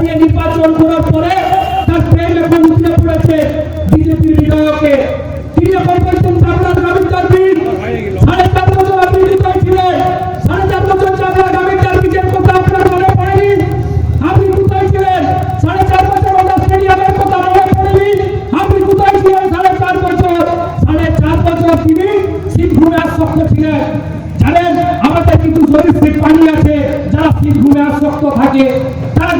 দিয়ে নির্বাচন করার পরে তার প্রেম এখন উঠে পড়েছে বিজেপির বিধায়কে। তিনি এখন সাড়ে চার বছর সাড়ে চার বছর চাপলা কথা সাড়ে চার বছর কথা মনে পড়েনি, আপনি কোথায় ছিলেন? চার বছর, সাড়ে চার বছর তিনি সিদ্ধুরে আসক্ত ছিলেন। জানেন, আমাদের কিন্তু শরীর পানি আছে, যারা সিদ্ধুরে আসক্ত থাকে, তারা